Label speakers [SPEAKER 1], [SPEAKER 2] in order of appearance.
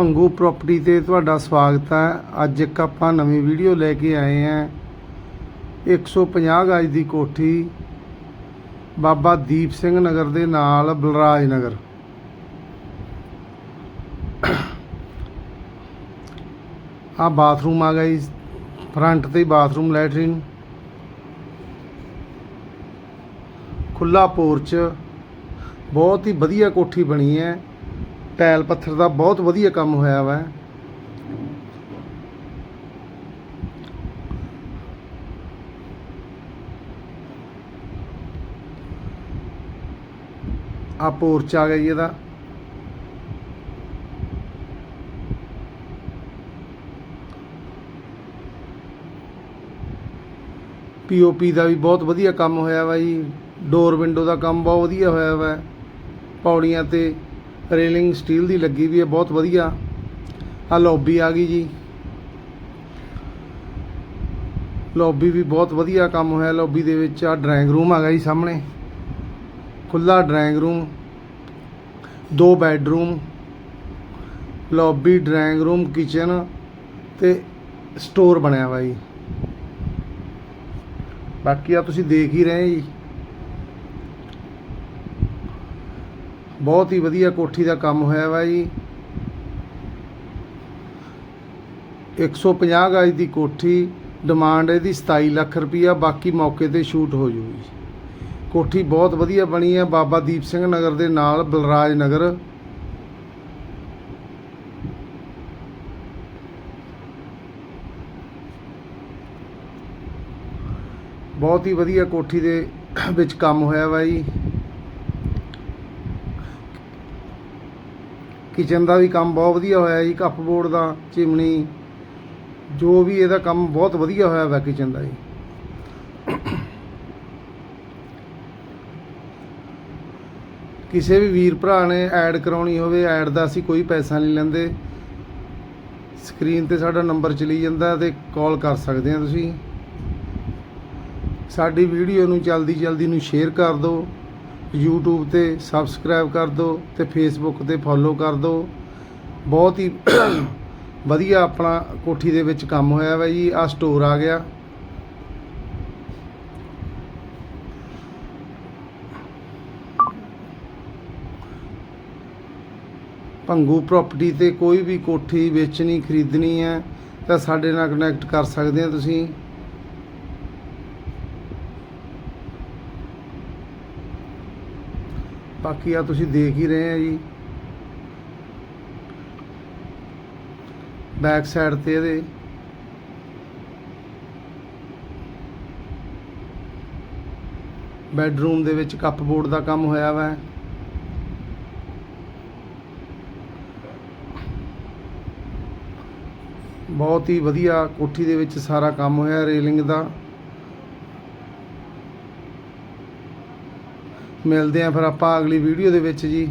[SPEAKER 1] Bhangu property ਤੇ ਤੁਹਾਡਾ ਸਵਾਗਤ ਹੈ। ਅੱਜ ਇੱਕ ਆਪਾਂ ਨਵੀਂ ਵੀਡੀਓ ਲੈ ਕੇ ਆਏ ਹਾਂ। 150 ਗਜ ਦੀ ਕੋਠੀ ਬਾਬਾ ਦੀਪ ਸਿੰਘ ਨਗਰ ਦੇ ਨਾਲ ਬਲਰਾਜ ਨਗਰ। ਆ ਬਾਥਰੂਮ ਆ ਗਿਆ ਫਰੰਟ ਤੇ ਬਾਥਰੂਮ ਲੈਟਰਿਨ ਖੁੱਲਾ ਪੋਰਚ। ਬਹੁਤ ਹੀ ਵਧੀਆ ਕੋਠੀ ਬਣੀ ਹੈ। ਟਾਇਲ ਪੱਥਰ ਦਾ ਬਹੁਤ ਵਧੀਆ ਕੰਮ ਹੋਇਆ ਵਾ। ਆ ਪੋਰਚ ਆ ਗਿਆ ਜੀ ਇਹਦਾ। ਪੀਓਪੀ ਦਾ ਵੀ ਬਹੁਤ ਵਧੀਆ ਕੰਮ ਹੋਇਆ ਵਾ ਜੀ। ਡੋਰ ਵਿੰਡੋ ਦਾ ਕੰਮ ਬਹੁਤ ਵਧੀਆ ਹੋਇਆ ਵਾ। ਪੌੜੀਆਂ ਤੇ ਰੇਲਿੰਗ ਸਟੀਲ ਦੀ ਲੱਗੀ ਵੀ ਹੈ, ਬਹੁਤ ਵਧੀਆ। ਆ ਲੌਬੀ ਆ ਗਈ ਜੀ। ਲੌਬੀ ਵੀ ਬਹੁਤ ਵਧੀਆ ਕੰਮ ਹੋਇਆ, ਲੌਬੀ ਦੇ ਵਿੱਚ ਆ ਡਰਾਇੰਗ ਰੂਮ ਆ ਗਿਆ ਜੀ ਸਾਹਮਣੇ। ਖੁੱਲਾ ਡਰਾਇੰਗ ਰੂਮ, ਦੋ bedroom, lobby, drawing room, kitchen ਤੇ ਸਟੋਰ ਬਣਿਆ ਵਾ ਜੀ। ਬਾਕੀ ਆ ਤੁਸੀਂ ਦੇਖ ਹੀ ਰਹੇ ਜੀ। ਬਹੁਤ ਹੀ ਵਧੀਆ ਕੋਠੀ ਦਾ ਕੰਮ ਹੋਇਆ ਵਾ ਜੀ। 150 ਗਜ ਦੀ ਕੋਠੀ ਡਿਮਾਂਡ ਇਹਦੀ 27 ਲੱਖ ਰੁਪਈਆ, ਬਾਕੀ ਮੌਕੇ ਤੇ ਸ਼ੂਟ ਹੋ ਜੂਗੀ ਕੋਠੀ ਬਹੁਤ ਵਧੀਆ ਬਣੀ ਹੈ ਬਾਬਾ ਦੀਪ ਸਿੰਘ ਨਗਰ ਦੇ ਨਾਲ, ਬਲਰਾਜ ਨਗਰ। ਬਹੁਤ ਹੀ ਵਧੀਆ ਕੋਠੀ ਦੇ ਵਿੱਚ ਕੰਮ ਹੋਇਆ ਵਾ ਜੀ। ਕਿਚਨ ਦਾ ਵੀ ਕੰਮ ਬਹੁਤ ਵਧੀਆ ਹੋਇਆ ਜੀ, ਕੱਪ ਬੋਰਡ ਦਾ, ਚਿਮਨੀ, ਜੋ ਵੀ ਇਹਦਾ ਕੰਮ ਬਹੁਤ ਵਧੀਆ ਹੋਇਆ ਵਾ ਕਿਚਨ ਦਾ ਜੀ। ਕਿਸੇ ਵੀ ਵੀਰ ਭਰਾ ਨੇ ਐਡ ਕਰਾਉਣੀ ਹੋਵੇ, ਐਡ ਦਾ ਅਸੀਂ ਕੋਈ ਪੈਸਾ ਨਹੀਂ ਲੈਂਦੇ। ਸਕਰੀਨ ਤੇ ਸਾਡਾ ਨੰਬਰ ਚਲੀ ਜਾਂਦਾ ਤੇ ਕਾਲ ਕਰ ਸਕਦੇ ਆ ਤੁਸੀਂ। ਸਾਡੀ ਵੀਡੀਓ ਨੂੰ ਜਲਦੀ ਜਲਦੀ ਨੂੰ ਸ਼ੇਅਰ ਕਰ ਦਿਓ। YouTube ਤੇ ਸਬਸਕ੍ਰਾਈਬ ਕਰ ਦਿਓ ਤੇ Facebook ਤੇ ਫੋਲੋ ਕਰ ਦਿਓ ਬਹੁਤ ਹੀ ਵਧੀਆ ਆਪਣਾ ਕੋਠੀ ਦੇ ਵਿੱਚ ਕੰਮ ਹੋਇਆ ਵਾ ਜੀ ਆ ਸਟੋਰ ਆ ਗਿਆ। ਭੰਗੂ ਪ੍ਰਾਪਰਟੀ ਤੇ ਕੋਈ ਵੀ ਕੋਠੀ ਵੇਚਣੀ, ਖਰੀਦਣੀ ਹੈ ਤਾਂ ਸਾਡੇ ਨਾਲ ਕਨੈਕਟ ਕਰ ਸਕਦੇ ਆ ਤੁਸੀਂ। ਬਾਕੀ ਆ ਤੁਸੀਂ ਦੇਖ ਹੀ ਰਹੇ ਆ ਜੀ। ਬੈਕ ਸਾਈਡ ਤੇ ਇਹਦੇ। ਬੈੱਡਰੂਮ ਦੇ ਵਿੱਚ ਕੱਪ ਬੋਰਡ ਦਾ ਕੰਮ ਹੋਇਆ ਵਾ। ਬਹੁਤ ਹੀ ਵਧੀਆ ਕੋਠੀ ਦੇ ਵਿੱਚ ਸਾਰਾ ਕੰਮ ਹੋਇਆ, ਰੇਲਿੰਗ ਦਾ। ਮਿਲਦੇ ਆਂ ਫਿਰ ਆਪਾਂ ਅਗਲੀ ਵੀਡੀਓ ਦੇ ਵਿੱਚ ਜੀ।